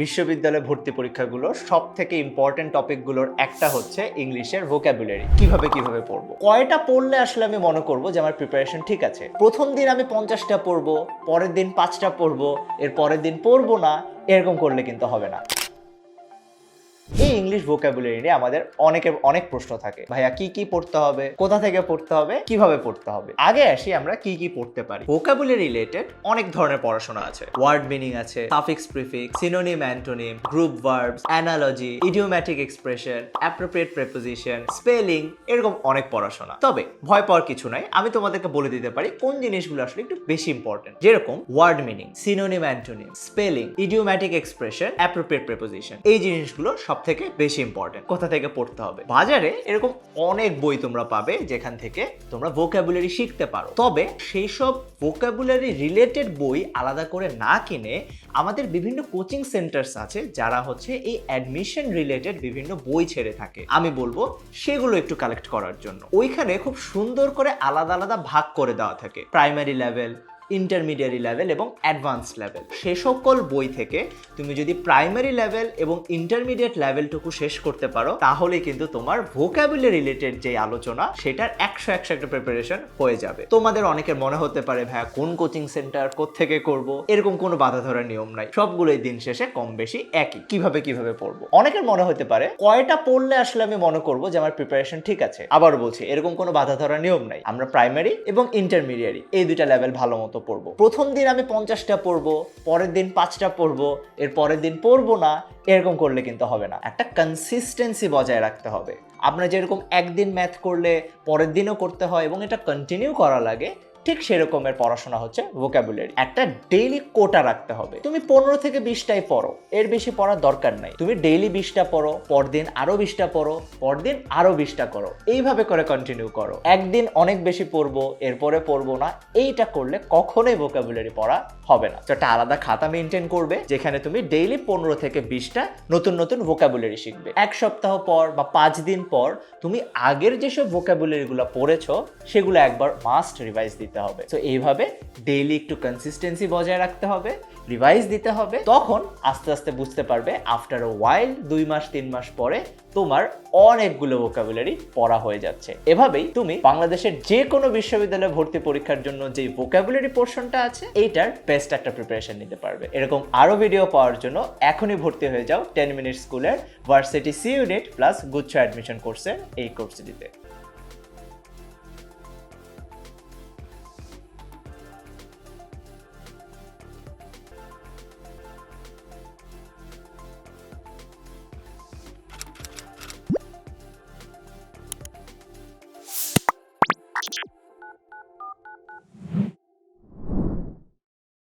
বিশ্ববিদ্যালয় ভর্তি পরীক্ষাগুলোর সব থেকে ইম্পর্টেন্ট টপিকগুলোর একটা হচ্ছে ইংলিশের ভোকাবুলারি কীভাবে কীভাবে পড়ব? কয়টা পড়লে আসলে আমি মনে করব যে আমার প্রিপারেশন ঠিক আছে? প্রথম দিন আমি পঞ্চাশটা পড়ব, পরের দিন পাঁচটা পড়ব, এর পরের দিন পড়ব না, এরকম করলে কিন্তু হবে না। এই ইংলিশ ভোকাবুলারি নিয়ে আমাদের অনেকের অনেক প্রশ্ন থাকে। ভাইয়া, কি কি পড়তে হবে? কোথা থেকে পড়তে হবে? কীভাবে পড়তে হবে? আগে আসি আমরা কি কি পড়তে পারি। ভোকাবুলারি রিলেটেড অনেক ধরনের পড়াশোনা আছে। ওয়ার্ড মিনিং আছে suffix prefix synonym antonym group verbs analogy idiomatic expression appropriate preposition spelling এরকম অনেক পড়াশোনা। তবে ভয় পাওয়ার কিছু নাই, আমি তোমাদেরকে বলে দিতে পারি কোন জিনিসগুলো আসলে একটু বেশি ইম্পর্টেন্ট যেরকম word meaning synonym antonym spelling idiomatic expression appropriate preposition এই জিনিসগুলো সব থেকে বেশি ইম্পর্টেন্ট কোথা থেকে পড়তে হবে? বাজারে এরকম অনেক বই তোমরা পাবে যেখান থেকে তোমরা ভোকাবুলারি শিখতে পারো। তবে সেই সব ভোকাবুলারি রিলেটেড বই আলাদা করে না কিনে আমাদের বিভিন্ন কোচিং সেন্টার্স আছে যারা হচ্ছে এই অ্যাডমিশন রিলেটেড বিভিন্ন বই ছেড়ে থাকে। আমি বলব সেগুলো একটু কালেক্ট করার জন্য। ওইখানে খুব সুন্দর করে আলাদা আলাদা ভাগ করে দেওয়া থাকে। প্রাইমারি লেভেল ইন্টারমিডিয়ারি লেভেল এবং অ্যাডভান্স লেভেল সে সকল বই থেকে তুমি যদি প্রাইমারি লেভেল এবং ইন্টারমিডিয়েট লেভেলটুকু শেষ করতে পারো তাহলে কিন্তু তোমার ভোকাবুলারি রিলেটেড যে আলোচনা, সেটার একশো একশো একটা প্রিপারেশন হয়ে যাবে। তোমাদের অনেকের মনে হতে পারে, ভাইয়া, কোন কোচিং সেন্টার থেকে করব? এরকম কোনো বাধা ধরার নিয়ম নাই। সবগুলোই দিন শেষে কম বেশি একই। কীভাবে কীভাবে পড়ব? অনেকের মনে হতে পারে, কয়টা পড়লে আসলে আমি মনে করব যে আমার প্রিপারেশন ঠিক আছে? আবার বলছি, এরকম কোনো বাধা ধরার নিয়ম নাই। আমরা প্রাইমারি এবং ইন্টারমিডিয়ারি এই দুইটা লেভেল ভালো মতো পড়ব। প্রথম দিন আমি পঞ্চাশটা পড়ব, পরের দিন পাঁচটা পড়ব, এর পরের দিন পড়ব না, এরকম করলে কিন্তু হবে না। একটা কনসিস্টেন্সি বজায় রাখতে হবে। আপনার যেরকম একদিন ম্যাথ করলে পরের দিনও করতে হয় এবং এটা কন্টিনিউ করা লাগে ঠিক সেরকমের পড়াশোনা হচ্ছে ভোকাবুলারি একটা ডেইলি কোটা রাখতে হবে। তুমি পনেরো থেকে বিশটাই পড়ো। এর বেশি পড়ার দরকার নাই। তুমি ডেইলি বিশটা পড়ো, পরদিন আরও বিশটা পড়ো, পরদিন আরও বিশটা করো। এইভাবে করে কন্টিনিউ করো। একদিন অনেক বেশি পড়ব, এরপরে পড়ব না। এইটা করলে কখনোই ভোকাবুলারি পড়া হবে না। একটা আলাদা খাতা মেনটেন করবে, যেখানে তুমি ডেইলি পনেরো থেকে বিশটা নতুন নতুন ভোকাবুলারি শিখবে। এক সপ্তাহ পর বা পাঁচ দিন পর তুমি আগের যেসব ভোকাবুলারিগুলো পড়েছো, সেগুলো একবার মাস্ট রিভাইজ দিতে হবে। তো এইভাবে ডেইলি একটু কনসিস্টেন্সি বজায় রাখতে হবে রিভাইজ দিতে হবে। তখন আস্তে আস্তে বুঝতে পারবে আফটার আ ওয়াইল দুই মাস, তিন মাস পরে তোমার অনেকগুলো ভোকাবুলারি পড়া হয়ে যাচ্ছে। এভাবেই তুমি বাংলাদেশের যে কোনো বিশ্ববিদ্যালয়ে ভর্তি পরীক্ষার জন্য যে ভোকাবুলারি পোর্শনটা আছে, এইটার বেস্ট একটা প্রিপারেশন নিতে পারবে। এরকম আরও ভিডিও পাওয়ার জন্য এখনই ভর্তি হয়ে যাও টেন মিনিট স্কুলের ভার্সিটি সি ইউনিট প্লাস গুচ্ছ অ্যাডমিশন কোর্সের এই কোর্সটিতে